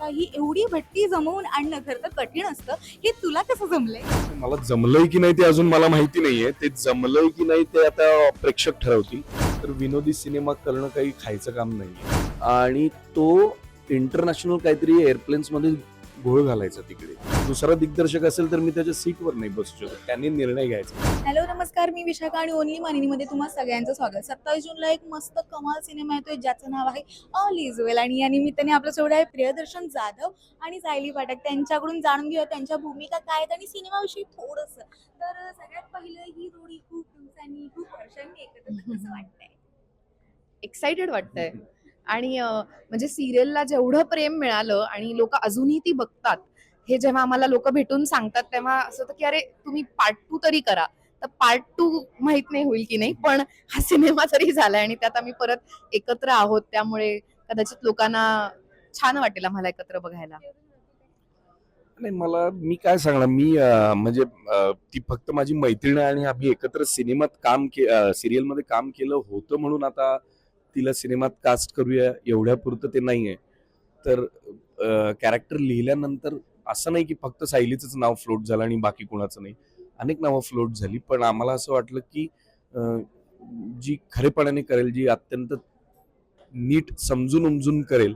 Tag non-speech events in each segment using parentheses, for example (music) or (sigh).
ही एवढी भट्टी जमवून आणणं खरं तर कठीण असतं. हे तुला कसं जमलंय? मला जमलंय की नाही ते अजून मला माहिती नाहीये. ते जमलंय की नाही ते आता प्रेक्षक ठरवतील. तर विनोदी सिनेमा करणं काही खायचं काम नाही आणि तो इंटरनॅशनल काहीतरी एअरप्लेन्समध्ये घोळ घालायचा तिकडे. दुसरा दिग्दर्शक असेल तर मी त्याच्या सीटवर नाही बसू शकत. त्यांनी निर्णय घ्यायचा. हॅलो नमस्कार. मी विशाखा आणि ओनली मानिनीमध्ये तुम्हा सगळ्यांचं स्वागत. सत्तावीस जूनला एक मस्त कमाल सिनेमा येतोय ज्याचं नाव आहे ऑल इज वेल. आणि या निमित्ताने आपलं सोबत आहे प्रियदर्शन जाधव आणि सायली पाठक. त्यांच्याकडून जाणून घेऊया त्यांच्या भूमिका काय आहेत आणि सिनेमाविषयी थोडस. तर सगळ्यात पहिलं ही जोडी खूप दिवसांनी खूप वर्षांनी एकत्र. कसं वाटतंय. एक्साइटेड वाटतंय. (laughs) आणि म्हणजे सिरियलला जेवढं प्रेम मिळालं आणि लोक अजूनही ती बघतात हे जेव्हा आम्हाला लोक भेटून सांगतात तेव्हा असं होतं की अरे तुम्ही पार्ट टू तरी करा. तर पार्ट टू माहीत नाही होईल की नाही पण हा सिनेमा तरी झालाय आणि त्यात आम्ही परत एकत्र आहोत. त्यामुळे कदाचित लोकांना छान वाटेल आम्हाला एकत्र बघायला. नाही मला मी काय सांगणार? मी म्हणजे ती फक्त माझी मैत्रीण आणि आम्ही एकत्र सिनेमात काम के सिरियलमध्ये काम केलं होतं म्हणून आता तिला सिनेमात कास्ट करूया एवढ्या पुरतं ते आहे तर कॅरेक्टर लिहिल्यानंतर असं नाही की फक्त सायलीचंच नाव फ्लोट झालं आणि बाकी कोणाचं नाही. अनेक नावं फ्लोट झाली पण आम्हाला असं वाटलं की जी खरेपणाने करेल जी अत्यंत नीट समजून उमजून करेल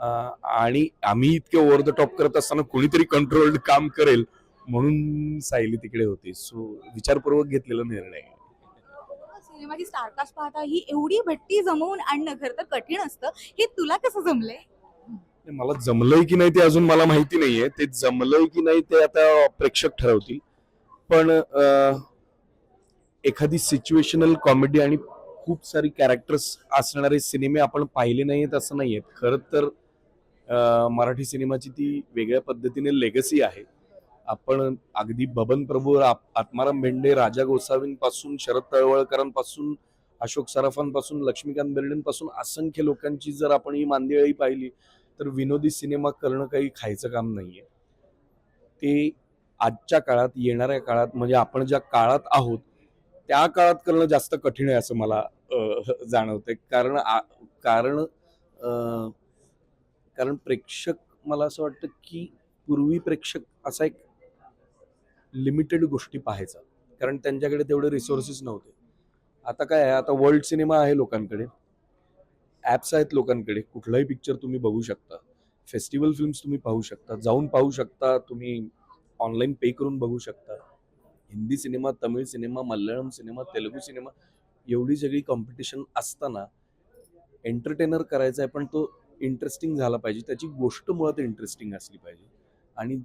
आणि आम्ही इतके ओव्हर द टॉप करत असताना कोणीतरी कंट्रोल्ड काम करेल म्हणून सायली तिकडे होती. सो विचारपूर्वक घेतलेला निर्णय आहे. सिनेमाची स्टारकास्ट पाहता ही एवढी भट्टी जमवून आणणं खरं तर कठीण असतं. हे तुला कसं जमलंय? मला जमलंय की नाही ते अजून मला माहिती नाहीये. ते जमलंय की नाही ते आता प्रेक्षक ठरवतील. पण एखादी सिच्युएशनल कॉमेडी आणि खूप सारी कॅरेक्टर्स असणारे सिनेमे आपण पाहिले नाहीयेत असं नाहीयेत. खरं तर मराठी सिनेमाची ती वेगळ्या पद्धतीने लेगसी आहे. आपण अगदी बबन प्रभू आत्माराम भेंडे राजा गोसावींपासून शरद तळवळकरांपासून अशोक सराफांपासून लक्ष्मीकांत बेर्डेंपासून असंख्य लोकांची जर आपण ही मांदियाळी पाहिली तर विनोदी सिनेमा करणं काही खायचं काम नाहीये. ते आजच्या काळात येणाऱ्या काळात म्हणजे आपण ज्या काळात आहोत त्या काळात करणं जास्त कठीण आहे असं मला जाणवतंय. कारण आ- कारण कारण प्रेक्षक मला असं वाटतं की पूर्वी प्रेक्षक असा एक लिमिटेड गोष्टी पाहायचा. कारण त्यांच्याकडे तेवढे रिसोर्सेस नव्हते. आता काय आहे आता वर्ल्ड सिनेमा आहे लोकांकडे. ॲप्स आहेत लोकांकडे. कुठलाही पिक्चर तुम्ही बघू शकता. फेस्टिवल फिल्म्स तुम्ही पाहू शकता. जाऊन पाहू शकता. तुम्ही ऑनलाईन पे करून बघू शकता. Hindi cinema Tamil cinema Malayalam cinema Telugu cinema एवढी सगळी कॉम्पिटिशन असताना एंटरटेनर करायचा आहे पण तो इंटरेस्टिंग झाला पाहिजे. त्याची गोष्ट मुळात इंटरेस्टिंग असली पाहिजे. आणि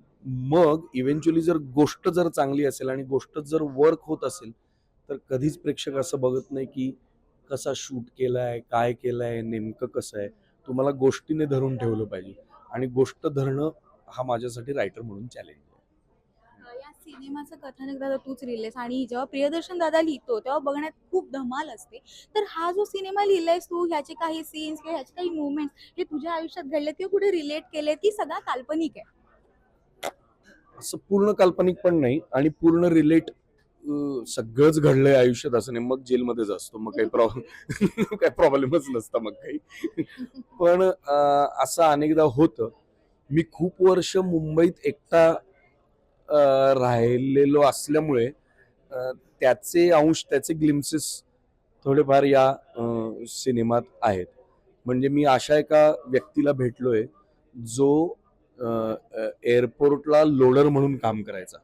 मग इव्हेंच्युअली जर गोष्ट जर चांगली असेल आणि गोष्ट जर वर्क होत असेल तर कधीच प्रेक्षक असं बघत नाही की कसा शूट केलाय काय केलाय नेमकं कसं आहे. तुम्हाला गोष्टीने धरून ठेवलं पाहिजे. आणि गोष्ट धरणं हा माझ्यासाठी रायटर म्हणून चॅलेंज आहे. या सिनेमाचं कथानक दादा तूच लिहिलेस आणि जेव्हा प्रियदर्शन दादा लिहितो तेव्हा बघण्यात खूप धमाल असते. तर हा जो सिनेमा लिहिलायस तू ह्याचे काही सीन्स किंवा ह्याचे काही मुवमेंट्स हे तुझ्या आयुष्यात घडले किंवा कुठे रिलेट केले ती सगळा काल्पनिक आहे? असं पूर्ण काल्पनिक पण नाही आणि पूर्ण रिलेट सगळंच घडलंय आयुष्यात असं नाही. मग जेलमध्येच असतो. मग काही प्रॉब्लेम (laughs) काही प्रॉब्लेमच नसता मग काही. (laughs) पण असं अनेकदा होतं. मी खूप वर्ष मुंबईत एकटा राहिलेलो असल्यामुळे त्याचे अंश त्याचे ग्लिम्सेस थोडेफार या सिनेमात आहेत. म्हणजे मी अशा एका व्यक्तीला भेटलोय जो एअरपोर्टला लोडर म्हणून काम करायचा.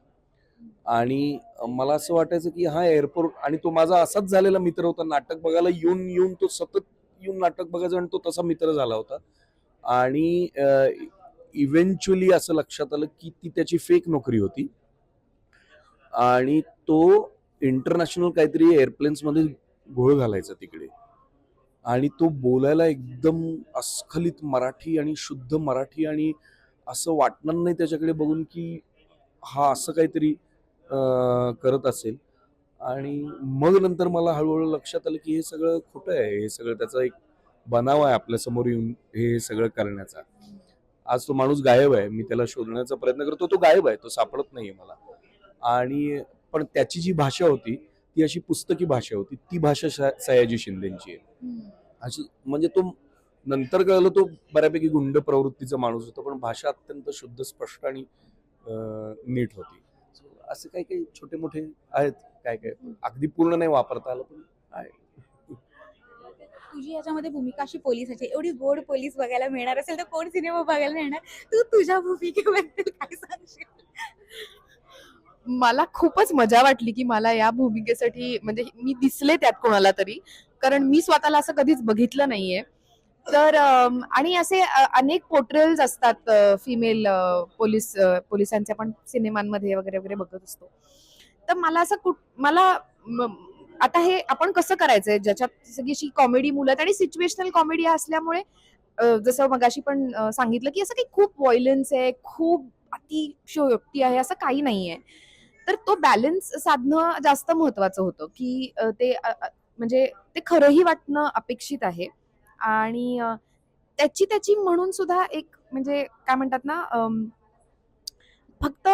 आणि मला असं वाटायचं की हा एअरपोर्ट आणि तो माझा असाच झालेला मित्र होता. नाटक बघायला येऊन येऊन तो सतत येऊन नाटक बघायचा आणि तो तसा मित्र झाला होता. आणि इव्हेंच्युअली असं लक्षात आलं की ती त्याची फेक नोकरी होती. आणि तो इंटरनॅशनल काहीतरी एअरप्लेन्समध्ये घोळ घालायचा तिकडे. आणि तो बोलायला एकदम अस्खलित मराठी आणि शुद्ध मराठी आणि असं वाटणार नाही त्याच्याकडे बघून की हा असं काहीतरी करत असेल. आणि मग नंतर मला हळूहळू लक्षात आलं की हे सगळं खोटं आहे. हे सगळं त्याचा एक बनाव आहे आपल्यासमोर येऊन हे सगळं करण्याचा. आज तो माणूस गायब आहे. मी त्याला शोधण्याचा प्रयत्न करतो. तो गायब आहे. तो सापडत नाहीये मला. आणि पण त्याची जी भाषा होती ती अशी पुस्तकी भाषा होती. ती भाषा सयाजी शिंदेची आहे. अशी म्हणजे तो नंतर कळलं तो बऱ्यापैकी गुंड प्रवृत्तीचा माणूस होता पण भाषा अत्यंत शुद्ध स्पष्ट आणि नीट होती. असे काही काही छोटे मोठे आहेत काय काय अगदी पूर्ण नाही वापरता आलं पण आहे. तुझी याच्यामध्ये भूमिका अशी पोलिसाची एवढी गोड पोलीस बघायला मिळणार असेल तर कोण सिनेमा बघायला मिळणार? तू तुझ्या भूमिकेबद्दल काय सांगशील? मला खूपच मजा वाटली की मला या भूमिकेसाठी म्हणजे मी दिसले त्यात कोणाला तरी कारण मी स्वतःला असं कधीच बघितलं नाहीये. तर आणि असे अनेक पोर्ट्रेल्स असतात फिमेल पोलीस पोलिसांचे आपण सिनेमांमध्ये वगैरे वगैरे बघत असतो. तर मला असं कुठ मला आता हे आपण कसं करायचंय? ज्याच्यात सगळी अशी कॉमेडी मुलं आहेत आणि सिच्युएशनल कॉमेडी असल्यामुळे जसं मगाशी पण सांगितलं की असं काही खूप व्हायलन्स आहे खूप अतिशयोक्ती आहे असं काही नाहीये. तर तो बॅलन्स साधणं जास्त महत्वाचं होतं की ते म्हणजे ते खरंही वाटणं अपेक्षित आहे. आणि त्याची त्याची म्हणून सुद्धा एक म्हणजे काय म्हणतात ना फक्त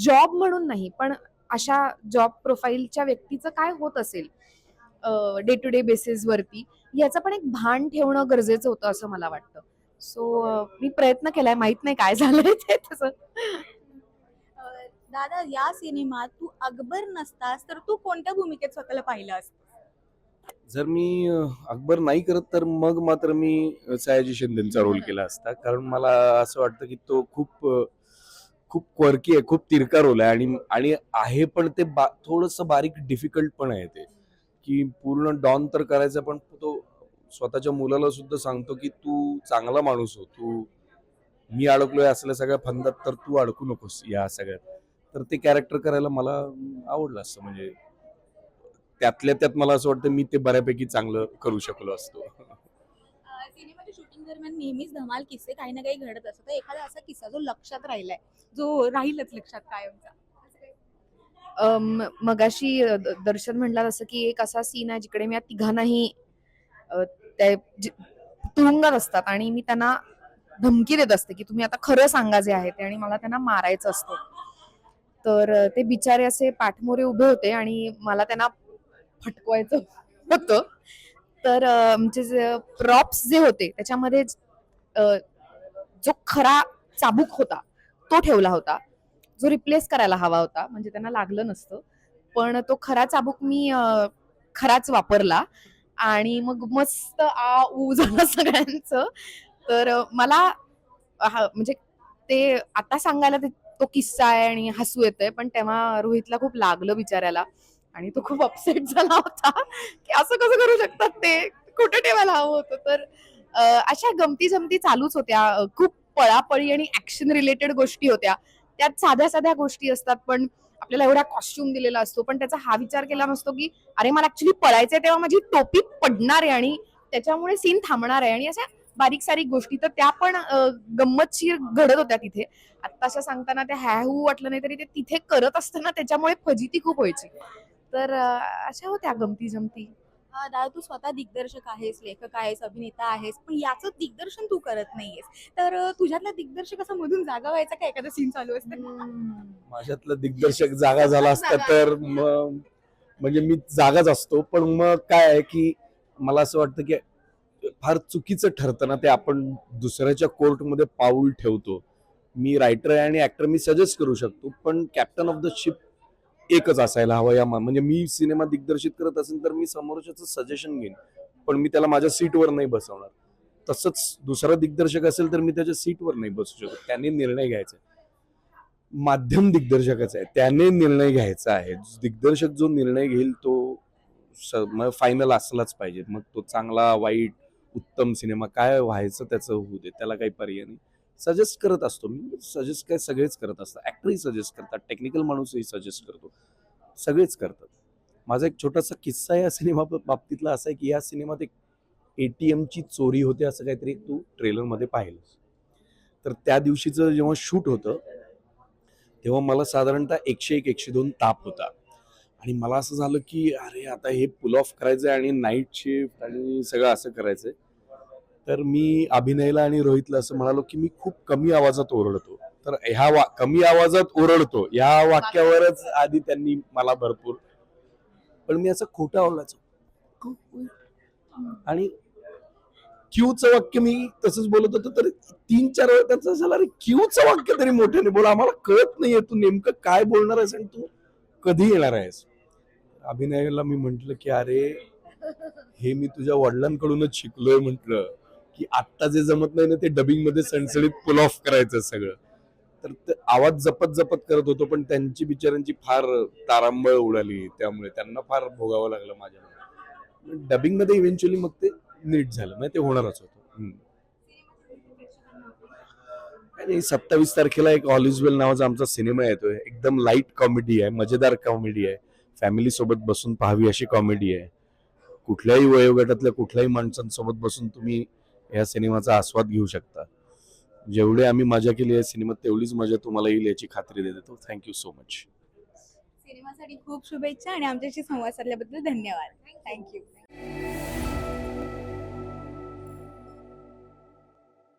जॉब म्हणून नाही पण अशा जॉब प्रोफाईलच्या व्यक्तीचं काय होत असेल डे टू डे बेसिसवरती याचं पण एक भान ठेवणं गरजेचं होतं असं मला वाटतं. सो मी प्रयत्न केलाय माहीत नाही काय झालंय ते तसं. दादा या सिनेमात तू अकबर नसतास तर तू कोणत्या भूमिकेत स्वतःला पाहिलं असतं? जर मी अकबर नाही करत तर मग मात्र मी सयाजी शिंदेचा रोल केला असता. कारण मला असं वाटतं की तो खूप खूप क्वर्की आहे खूप तिरका रोल आहे. आणि आणि आहे पण ते बा थोडंसं बारीक डिफिकल्ट पण आहे ते. की पूर्ण डॉन तर करायचा पण तो स्वतःच्या मुलाला सुद्धा सांगतो की तू चांगला माणूस हो. तू मी अडकलोय असल्या सगळ्या फंदात तर तू अडकू नकोस या सगळ्यात. तर ते कॅरेक्टर करायला मला आवडलं असतं. म्हणजे त्यातल्या त्यात मला असं वाटतं मी ते बऱ्यापैकी चांगलं करू शकलो असतो. सिनेमाच्या शूटिंग दरम्यान नेहमीच धमाल किस्से काही ना काही घडत असतात. तर एखादा असा किस्सा जो लक्षात राहिलाय जो राहीलच लक्षात कायमचा असं मगाशी दर्शन म्हणला तसं की एक असा सीन आहे जिकडे मी या तिघांनाही तुरुंगात असतात आणि मी त्यांना धमकी देत असते की तुम्ही आता खरं सांगा जे आहे ते आणि मला त्यांना मारायचं असतं. तर ते बिचारे असे पाठमोरे उभे होते आणि मला त्यांना फटकवायचं. होतं तर आमचे जे प्रॉप्स जे होते त्याच्यामध्ये जो खरा चाबूक होता तो ठेवला होता. जो रिप्लेस करायला हवा होता म्हणजे त्यांना लागलं नसतं. पण तो खरा चाबूक मी खराच वापरला. आणि मग मस्त आ ऊ झालं सगळ्यांचं. तर मला म्हणजे ते आता सांगायला ते तो किस्सा आहे आणि हसू येतंय. पण तेव्हा रोहितला खूप लागलं बिचाऱ्याला. आणि तो खूप अपसेट झाला होता की असं कसं करू शकतात ते? कुठे ठेवायला हवं होतं? तर अशा गमती जमती चालूच होत्या. खूप पळापळी आणि ऍक्शन रिलेटेड गोष्टी होत्या. त्यात साध्या साध्या गोष्टी असतात पण आपल्याला एवढा कॉस्ट्युम दिलेला असतो. पण त्याचा हा विचार केला नसतो की अरे मला ऍक्च्युली पळायचंय तेव्हा माझी टोपी पडणार आहे आणि त्याच्यामुळे सीन थांबणार आहे. आणि अशा बारीक सारीक गोष्टी. तर त्या पण गंमतशीर घडत होत्या तिथे. आत्ताशा सांगताना त्या हॅ हू वाटलं नाही तरी ते तिथे करत असताना त्याच्यामुळे फजिती खूप व्हायची. तर अशा होत्या गमती जमती दादा तू स्वतः दिग्दर्शक आहेस लेखक आहेस अभिनेता आहेस पण याचं दिग्दर्शन तू करत नाहीयेस. तर तुझ्यातला दिग्दर्शक असं मधून जागा व्हायचा का? एखादा सीन चालू असतं? माझ्यातलं दिग्दर्शक जागा झाला असता तर मग म्हणजे मी जागाच असतो पण मग काय आहे की मला असं वाटतं की फार चुकीचं ठरतं ना ते आपण दुसऱ्याच्या कोर्टमध्ये पाऊल ठेवतो. मी रायटर आहे आणि ऍक्टर मी सजेस्ट करू शकतो पण कॅप्टन ऑफ द शिप एकच असायला हवं या म्हणजे मी सिनेमा दिग्दर्शित करत असेल तर मी समोरच्याचं सजेशन घेईन. पण मी त्याला माझ्या सीटवर नाही बसवणार. तसंच दुसरा दिग्दर्शक असेल तर मी त्याच्या सीटवर नाही बसू शकत. त्याने निर्णय घ्यायचा माध्यम दिग्दर्शकाचा आहे. त्याने निर्णय घ्यायचा आहे. दिग्दर्शक जो निर्णय घेईल तो फायनल असलाच पाहिजे. मग तो चांगला वाईट उत्तम सिनेमा काय व्हायचं त्याचं होऊ दे. त्याला काही पर्याय नाही. सजेस्ट करत असतो. मी सजेस्ट काय सगळेच करत असतात. ॲक्टरही सजेस्ट करतात. टेक्निकल माणूसही सजेस्ट करतो. सगळेच करतात. माझा एक छोटासा किस्सा या सिनेमा बाबतीतला असा आहे की या सिनेमात एक ए टी एमची चोरी होते असं काहीतरी तू ट्रेलरमध्ये पाहिलं तर त्या दिवशीचं जेव्हा शूट होतं तेव्हा मला साधारणतः एकशे एक एकशे दोन ताप होता. आणि मला असं झालं की अरे आता हे पुल ऑफ करायचं आहे आणि नाईट शिफ्ट आणि सगळं असं करायचं आहे तर मी अभिनयला आणि रोहितला असं म्हणालो की मी खूप कमी आवाजात ओरडतो. तर ह्या वा कमी आवाजात ओरडतो. या वाक्यावरच आधी त्यांनी मला भरपूर पण मी असं खोटं ओरडायचो. आणि क्यूचं वाक्य मी तसंच बोलत होतो तर तीन चार वेळा त्यांचं झालं अरे क्यूचं वाक्य तरी मोठ्याने बोला आम्हाला कळत नाहीये तू नेमकं काय बोलणार आहेस आणि तू कधी येणार आहेस? अभिनयाला मी म्हंटल की अरे हे मी तुझ्या वडिलांकडूनच शिकलोय म्हंटल. की आत्ता जे जमत नाही ना ते डबिंगमध्ये सणसणीत पुल ऑफ करायचं सगळं. तर ते आवाज जपत जपत करत होतो पण त्यांची बिचारांची फार तारांबळ उडाली. त्यामुळे त्यांना फार भोगावं लागलं माझ्या डबिंगमध्ये इव्हेंच्युअली मग ते नीट झालं. म्हणजे ते होणारच होतं. आणि सत्तावीस तारखेला एक ऑल इज वेल नावाचा आमचा सिनेमा येतोय. एकदम लाइट कॉमेडी आहे मजेदार कॉमेडी आहे. फॅमिली सोबत बसून पाहावी अशी कॉमेडी आहे. कुठल्याही वयोगटातल्या कुठल्याही माणसांसोबत बसून तुम्ही या सिनेमाचा आस्वाद घेऊ शकता. जेवढे आम्ही मजा केली आहे सिनेमात तेवढीच मजा तुम्हाला येईल याची खात्री देतो. थँक्यू सो मच सिनेमासाठी खूप शुभेच्छा आणि आमच्याशी संवाद साधल्याबद्दल धन्यवाद. थँक्यू